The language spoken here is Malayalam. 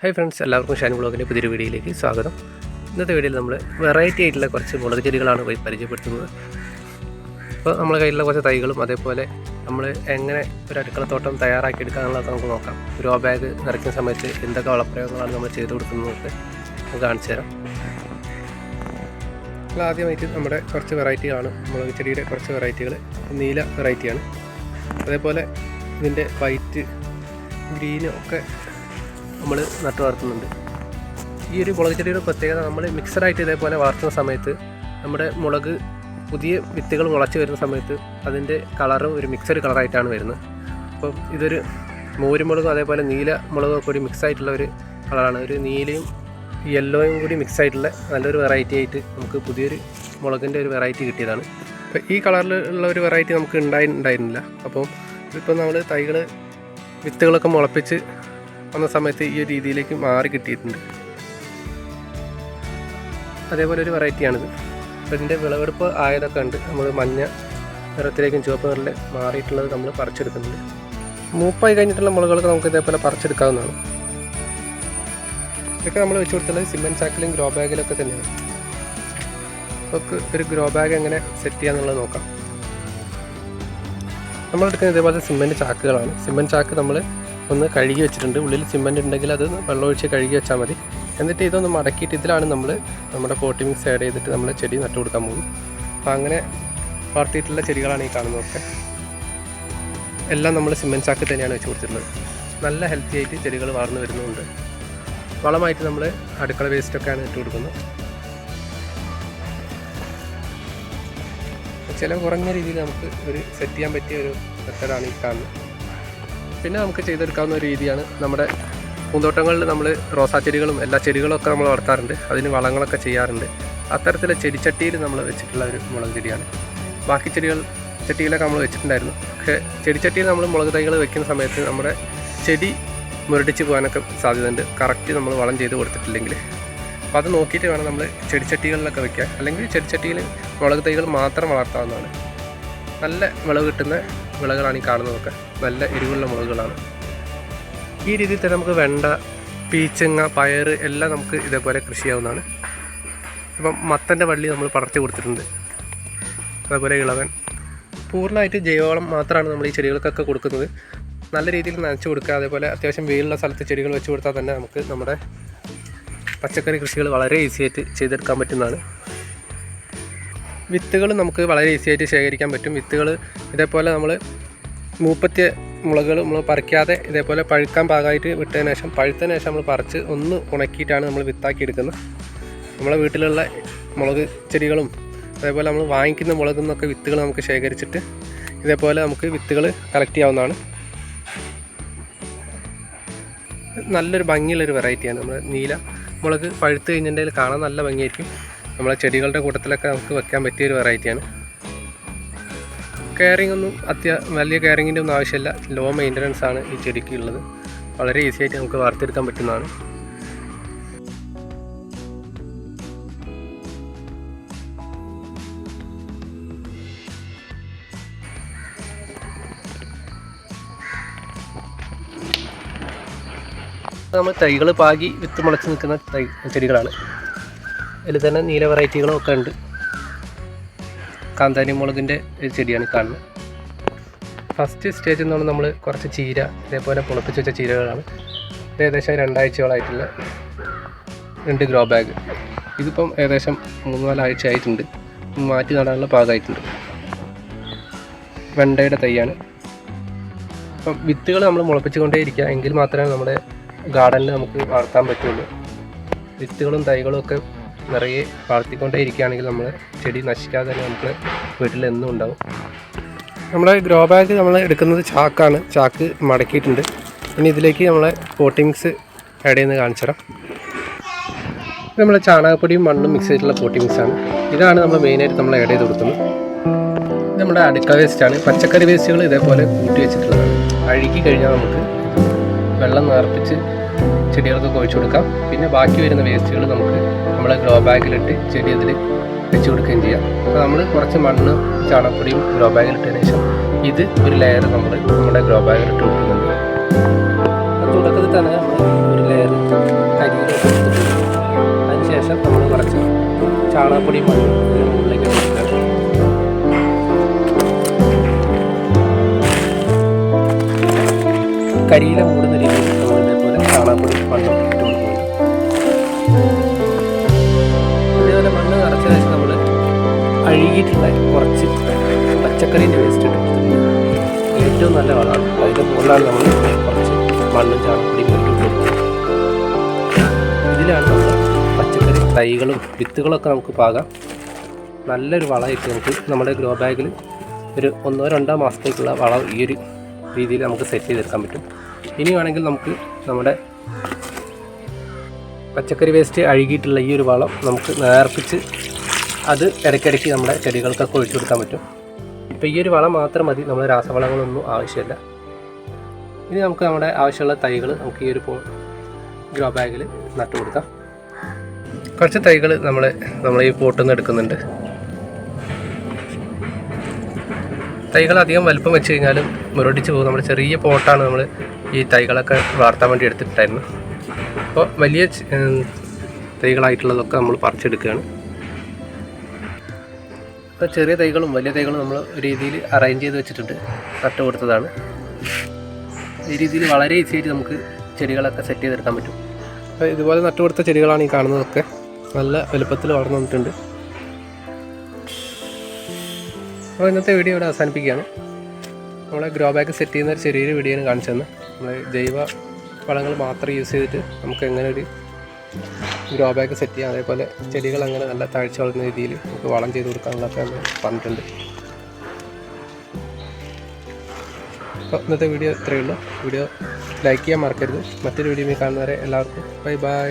ഹായ് ഫ്രണ്ട്സ് എല്ലാവർക്കും ഷാൻ ബ്ലോഗിന്റെ പുതിയൊരു വീഡിയോയിലേക്ക് സ്വാഗതം. ഇന്നത്തെ വീഡിയോയിൽ നമ്മൾ വെറൈറ്റി ആയിട്ടുള്ള കുറച്ച് മുളക് ചെടികളാണ് പോയി പരിചയപ്പെടുത്തുന്നത്. അപ്പോൾ നമ്മൾ കയ്യിലുള്ള കുറച്ച് തൈകളും അതേപോലെ നമ്മൾ എങ്ങനെ ഒരു അടുക്കളത്തോട്ടം തയ്യാറാക്കി എടുക്കാന്നുള്ളത് നമുക്ക് നോക്കാം. ഗ്രോ ബാഗ് നിറയ്ക്കുന്ന സമയത്ത് എന്തൊക്കെ വളപ്രയോഗങ്ങളാണ് നമ്മൾ ചെയ്ത് കൊടുക്കുന്നത് നമുക്ക് കാണിച്ചു തരാം. അപ്പോൾ ആദ്യമായിട്ട് നമ്മുടെ കുറച്ച് വെറൈറ്റികളാണ് മുളക് ചെടിയുടെ കുറച്ച് വെറൈറ്റികൾ നീല വെറൈറ്റിയാണ് അതേപോലെ ഇതിന്റെ വൈറ്റ് ഗ്രീനും ഒക്കെ നമ്മൾ നട്ടു വളർത്തുന്നുണ്ട്. ഈ ഒരു മുളക് ചെടിയുടെ പ്രത്യേകത നമ്മൾ മിക്സഡായിട്ട് ഇതേപോലെ വളർത്തുന്ന സമയത്ത് നമ്മുടെ മുളക് പുതിയ വിത്തുകൾ മുളച്ച് വരുന്ന സമയത്ത് അതിന്റെ കളറും ഒരു മിക്സഡ് കളറായിട്ടാണ് വരുന്നത്. അപ്പം ഇതൊരു മോരുമുളകും അതേപോലെ നീല മുളകും കൂടി മിക്സ് ആയിട്ടുള്ള ഒരു കളറാണ്. ഒരു നീലയും യെല്ലോയും കൂടി മിക്സ് ആയിട്ടുള്ള നല്ലൊരു വെറൈറ്റി ആയിട്ട് നമുക്ക് പുതിയൊരു മുളകിന്റെ ഒരു വെറൈറ്റി കിട്ടിയതാണ്. അപ്പോൾ ഈ കളറിലുള്ള ഒരു വെറൈറ്റി നമുക്ക് ഉണ്ടായി ഉണ്ടായിരുന്നില്ല. അപ്പോൾ ഇപ്പം നമ്മൾ തൈകൾ വിത്തുകളൊക്കെ മുളപ്പിച്ച് വന്ന സമയത്ത് ഈ ഒരു രീതിയിലേക്ക് മാറി കിട്ടിയിട്ടുണ്ട്. അതേപോലെ ഒരു വെറൈറ്റിയാണിത് അപ്പോൾ ഇതിന്റെ വിളവെടുപ്പ് ആയതൊക്കെ ഉണ്ട് നമ്മൾ മഞ്ഞ നിറത്തിലേക്കും ചുവപ്പ് നിറത്തിൽ മാറിയിട്ടുള്ളത് നമ്മൾ പറിച്ചെടുക്കുന്നുണ്ട്. മൂപ്പായി കഴിഞ്ഞിട്ടുള്ള മുളകളൊക്കെ നമുക്ക് ഇതേപോലെ പറിച്ചെടുക്കാവുന്നതാണ്. ഇതൊക്കെ നമ്മൾ വെച്ച് കൊടുത്തുള്ളത് സിമെന്റ് ചാക്കിലും ഗ്രോ ബാഗിലൊക്കെ തന്നെയാണ്. നമുക്ക് ഒരു ഗ്രോ ബാഗ് എങ്ങനെ സെറ്റ് ചെയ്യാന്നുള്ളത് നോക്കാം. നമ്മൾ എടുക്കുന്നത് ഇതേപോലത്തെ സിമെന്റ് ചാക്കുകളാണ്. സിമെന്റ് ചാക്ക് നമ്മൾ ഒന്ന് കഴുകി വെച്ചിട്ടുണ്ട്. ഉള്ളിൽ സിമെന്റ് ഉണ്ടെങ്കിൽ അത് വെള്ളമൊഴിച്ച് കഴുകി വെച്ചാൽ മതി. എന്നിട്ട് ഇതൊന്ന് മടക്കിയിട്ട് ഇതിലാണ് നമ്മൾ നമ്മുടെ പോട്ടി മിക്സ് ആഡ് ചെയ്തിട്ട് നമ്മൾ ചെടി നട്ടു കൊടുക്കാൻ പോകും അപ്പോൾ അങ്ങനെ വളർത്തിയിട്ടുള്ള ചെടികളാണ് ഈ കാണുന്നതൊക്കെ. എല്ലാം നമ്മൾ സിമെന്റ് ചാക്ക് തന്നെയാണ് വെച്ച് കൊടുത്തിട്ടുള്ളത്. നല്ല ഹെൽത്തി ആയിട്ട് ചെടികൾ വളർന്നു വരുന്നുണ്ട്. വളമായിട്ട് നമ്മൾ അടുക്കള വേസ്റ്റൊക്കെയാണ് ഇട്ട് കൊടുക്കുന്നത്. ചില കുറഞ്ഞ രീതിയിൽ നമുക്ക് ഒരു സെറ്റ് ചെയ്യാൻ പറ്റിയ ഒരു മെത്തഡാണ് ഈ കാണുന്നത്. പിന്നെ നമുക്ക് ചെയ്തെടുക്കാവുന്ന ഒരു രീതിയാണ് നമ്മുടെ പൂന്തോട്ടങ്ങളിൽ നമ്മൾ റോസാ ചെടികളും എല്ലാ ചെടികളൊക്കെ നമ്മൾ വളർത്താറുണ്ട്. അതിന് വളങ്ങളൊക്കെ ചെയ്യാറുണ്ട്. അത്തരത്തിലെ ചെടിച്ചട്ടിയിൽ നമ്മൾ വെച്ചിട്ടുള്ള ഒരു മുളക് ചെടിയാണ്. ബാക്കി ചെടികൾ ചട്ടിയിലൊക്കെ നമ്മൾ വെച്ചിട്ടുണ്ടായിരുന്നു. പക്ഷേ ചെടിച്ചട്ടിയിൽ നമ്മൾ മുളക് തൈകൾ വെക്കുന്ന സമയത്ത് നമ്മുടെ ചെടി മുരടിച്ച് പോകാനൊക്കെ സാധ്യതയുണ്ട്. കറക്റ്റ് നമ്മൾ വളം ചെയ്ത് കൊടുത്തിട്ടില്ലെങ്കിൽ. അപ്പോൾ അത് നോക്കിയിട്ട് വേണം നമ്മൾ ചെടിച്ചട്ടികളിലൊക്കെ വെക്കാൻ. അല്ലെങ്കിൽ ചെടിച്ചട്ടിയിൽ മുളക് തൈകൾ മാത്രം വളർത്താവുന്നതാണ്. നല്ല വിളവ് കിട്ടുന്ന വിളകളാണ് ഈ കാണുന്നതൊക്കെ. നല്ല എരിവുള്ള മുളകുകളാണ്. ഈ രീതിയിൽ തന്നെ നമുക്ക് വെണ്ട പീച്ചങ്ങ പയർ എല്ലാം നമുക്ക് ഇതേപോലെ കൃഷി ചെയ്യാവുന്നതാണ്. ഇപ്പം മത്തന്റെ വള്ളി നമ്മൾ പടർത്തി കൊടുത്തിട്ടുണ്ട്. അതേപോലെ ഇളവൻ. പൂർണമായിട്ട് ജൈവവളം മാത്രമാണ് നമ്മൾ ഈ ചെടികൾക്കൊക്കെ കൊടുക്കുന്നത്. നല്ല രീതിയിൽ നനച്ച് കൊടുക്കുക അതേപോലെ അത്യാവശ്യം വെയിലുള്ള സ്ഥലത്ത് ചെടികൾ വെച്ച് കൊടുത്താൽ തന്നെ നമുക്ക് നമ്മുടെ പച്ചക്കറി കൃഷികൾ വളരെ ഈസിയായിട്ട് ചെയ്തെടുക്കാൻ പറ്റുന്നതാണ്. വിത്തുകൾ നമുക്ക് വളരെ ഈസി ആയിട്ട് ശേഖരിക്കാൻ പറ്റും. വിത്തുകൾ ഇതേപോലെ നമ്മൾ മൂപ്പത്തിയ മുളകുകൾ നമ്മൾ പറിക്കാതെ ഇതേപോലെ പഴുക്കാൻ പാകമായിട്ട് വിട്ടതിന് ശേഷം പഴുത്തതിന് ശേഷം നമ്മൾ പറിച്ച് ഒന്ന് ഉണക്കിയിട്ടാണ് നമ്മൾ വിത്താക്കി എടുക്കുന്നത്. നമ്മളെ വീട്ടിലുള്ള മുളക് ചെടികളും അതേപോലെ നമ്മൾ വാങ്ങിക്കുന്ന മുളകിൽ നിന്നൊക്കെ വിത്തുകൾ നമുക്ക് ശേഖരിച്ചിട്ട് ഇതേപോലെ നമുക്ക് വിത്തുകൾ കളക്ട് ചെയ്യാവുന്നതാണ്. നല്ലൊരു ഭംഗിയുള്ളൊരു വെറൈറ്റിയാണ് നമ്മൾ നീല മുളക് പഴുത്ത് കഴിഞ്ഞിട്ടുണ്ടെങ്കിൽ കാണാൻ നല്ല ഭംഗിയായിരിക്കും. നമ്മളെ ചെടികളുടെ കൂട്ടത്തിലൊക്കെ നമുക്ക് വെക്കാൻ പറ്റിയ ഒരു വെറൈറ്റിയാണ് കെയറിംഗ് ഒന്നും അത്യ വലിയ കെയറിങ്ങിന്റെ ഒന്നും ആവശ്യമില്ല. ലോ മെയിന്റനൻസ് ആണ് ഈ ചെടിക്ക് ഉള്ളത്. വളരെ ഈസി ആയിട്ട് നമുക്ക് വാർത്തെടുക്കാൻ പറ്റുന്നതാണ്. നമ്മൾ തൈകൾ പാകി വിത്ത് മുളച്ച് നിൽക്കുന്ന തൈ ചെടികളാണ്. അതിൽ തന്നെ നീല വെറൈറ്റികളും ഒക്കെ ഉണ്ട്. കാന്താരി മുളകിന്റെ ചെടിയാണ് കാണുന്നത്. ഫസ്റ്റ് സ്റ്റേജിൽ നിന്നാണ് നമ്മൾ കുറച്ച് ചീര ഇതേപോലെ പുളപ്പിച്ച് വെച്ച ചീരകളാണ്. ഇത് ഏകദേശം രണ്ടാഴ്ചയോളായിട്ടുള്ള രണ്ട് ഗ്രോ ബാഗ് ഇതിപ്പം ഏകദേശം മൂന്ന് നാലാഴ്ച ആയിട്ടുണ്ട് മാറ്റി നടാനുള്ള പാകമായിട്ടുണ്ട്. വെണ്ടയുടെ തൈയാണ്. അപ്പം വിത്തുകൾ നമ്മൾ മുളപ്പിച്ചുകൊണ്ടേ ഇരിക്കുക. എങ്കിൽ മാത്രമേ നമ്മുടെ ഗാർഡനിൽ നമുക്ക് വളർത്താൻ പറ്റുള്ളൂ. വിത്തുകളും തൈകളും ഒക്കെ നിറയെ വളർത്തിക്കൊണ്ടേ ഇരിക്കുകയാണെങ്കിൽ നമ്മൾ ചെടി നശിക്കാതെ തന്നെ നമുക്ക് വീട്ടിൽ എന്നും ഉണ്ടാവും. നമ്മുടെ ഗ്രോ ബാഗ് നമ്മൾ എടുക്കുന്നത് ചാക്കാണ്. ചാക്ക് മടക്കിയിട്ടുണ്ട്. ഇനി ഇതിലേക്ക് നമ്മളെ കോട്ടിങ്സ് ആഡ് ചെയ്യുന്നത് കാണിച്ചു തരാം നമ്മൾ ചാണകപ്പൊടിയും മണ്ണും മിക്സ് ചെയ്തിട്ടുള്ള ആണ്. ഇതാണ് നമ്മൾ മെയിനായിട്ട് നമ്മൾ ആഡ് ചെയ്ത് കൊടുക്കുന്നത്. നമ്മുടെ വേസ്റ്റ് വേസ്റ്റാണ് പച്ചക്കറി വേസ്റ്റുകൾ ഇതേപോലെ കൂട്ടി വെച്ചിട്ടുള്ളതാണ്. അഴുകി കഴിഞ്ഞാൽ നമുക്ക് വെള്ളം നിറപ്പിച്ച് ചെടികൾക്കൊക്കെ ഒഴിച്ചു കൊടുക്കാം. പിന്നെ ബാക്കി വരുന്ന വേസ്റ്റുകൾ നമുക്ക് നമ്മൾ ഗ്രോ ബാഗിലിട്ട് ചെടി അതിൽ വെച്ച് കൊടുക്കുകയും ചെയ്യാം. അപ്പോൾ നമ്മൾ കുറച്ച് മണ്ണ് ചാണകപ്പൊടിയും ഗ്രോ ബാഗിലിട്ടതിന് ശേഷം ഇത് ഒരു ലെയർ നമ്മൾ നമ്മുടെ ഗ്രോ ബാഗിലിട്ട് കൊടുക്കുന്നുണ്ട്. തുടക്കത്തിൽ തന്നെ നമ്മൾ ഒരു ലെയർ കരി അതിനുശേഷം നമ്മൾ കുറച്ച് ചാണകപ്പൊടി മണ്ണ് കരിയിലെ മൂടുന്ന രീതിയിൽ അഴുകിയിട്ടുള്ള കുറച്ച് പച്ചക്കറീന്റെ വേസ്റ്റ് ഇട്ട് കൊടുത്തിട്ടുണ്ട് ഏറ്റവും നല്ല വളമാണ്. അതിന്റെ മുകളിലാണ് നമ്മൾ കുറച്ച് മണ്ണും ചാണകപ്പൊടിയും ഇട്ട് ഇതിലാണ് നമ്മൾ പച്ചക്കറി തൈകളും വിത്തുകളൊക്കെ നമുക്ക് പാകാം. നല്ലൊരു വളമായിട്ട് നമുക്ക് നമ്മുടെ ഗ്രോ ബാഗിൽ ഒരു ഒന്നോ രണ്ടോ മാസത്തേക്കുള്ള വളം ഈ ഒരു രീതിയിൽ നമുക്ക് സെറ്റ് ചെയ്തെടുക്കാൻ പറ്റും. ഇനി വേണമെങ്കിൽ നമുക്ക് നമ്മുടെ പച്ചക്കറി വേസ്റ്റ് അഴുകിയിട്ടുള്ള ഈ ഒരു വളം നമുക്ക് നേർപ്പിച്ച് അത് ഇടയ്ക്കിടയ്ക്ക് നമ്മുടെ ചെടികൾക്കൊക്കെ ഒഴിച്ചു കൊടുക്കാൻ പറ്റും. ഇപ്പോൾ ഈ ഒരു വളം മാത്രം മതി. നമ്മൾ രാസവളങ്ങളൊന്നും ആവശ്യമില്ല. ഇനി നമുക്ക് നമ്മുടെ ആവശ്യമുള്ള തൈകൾ നമുക്ക് ഈ ഒരു ഗ്രോ ബാഗിൽ നട്ടു കൊടുക്കാം. കുറച്ച് തൈകൾ നമ്മൾ നമ്മൾ ഈ പോട്ടിൽ നിന്ന് എടുക്കുന്നുണ്ട്. തൈകൾ അധികം വലുപ്പം വെച്ച് കഴിഞ്ഞാലും മുരടിച്ച് പോകും. നമ്മുടെ ചെറിയ പോട്ടാണ് നമ്മൾ ഈ തൈകളൊക്കെ വളർത്താൻ വേണ്ടി എടുത്തിട്ടുണ്ടായിരുന്നു അപ്പോൾ വലിയ തൈകളായിട്ടുള്ളതൊക്കെ നമ്മൾ പറിച്ചെടുക്കുകയാണ്. ഇപ്പോൾ ചെറിയ തൈകളും വലിയ തൈകളും നമ്മൾ രീതിയിൽ അറേഞ്ച് ചെയ്ത് വെച്ചിട്ടുണ്ട്. നട്ട് കൊടുത്തതാണ്. ഈ രീതിയിൽ വളരെ ഈസി ആയിട്ട് നമുക്ക് ചെടികളൊക്കെ സെറ്റ് ചെയ്തെടുക്കാൻ പറ്റും. അപ്പോൾ ഇതുപോലെ നട്ട് കൊടുത്ത ചെടികളാണ് ഈ കാണുന്നതൊക്കെ. നല്ല വലുപ്പത്തിൽ വളർന്നു വന്നിട്ടുണ്ട്. അപ്പോൾ ഇന്നത്തെ വീഡിയോ ഇവിടെ അവസാനിപ്പിക്കുകയാണ്. നമ്മളെ ഗ്രോ ബാഗ് സെറ്റ് ചെയ്യുന്ന ഒരു ചെറിയൊരു വീഡിയോ കാണിച്ചു തന്നെ നമ്മൾ ജൈവ വളങ്ങൾ മാത്രം യൂസ് ചെയ്തിട്ട് നമുക്ക് എങ്ങനെ ഒരു ഗ്രോ ബാഗ് സെറ്റ് ചെയ്യാം. അതേപോലെ ചെടികൾ അങ്ങനെ നല്ല താഴ്ച വളർന്ന രീതിയിൽ നമുക്ക് വളം ചെയ്ത് കൊടുക്കാനുള്ളതൊക്കെ നമ്മൾ പറഞ്ഞിട്ടുണ്ട്. അപ്പോൾ ഇന്നത്തെ വീഡിയോ ഇത്രയേ ഉള്ളൂ. വീഡിയോ ലൈക്ക് ചെയ്യാൻ മറക്കരുത്. മറ്റൊരു വീഡിയോ കാണുന്നവരെ എല്ലാവർക്കും ബൈ ബൈ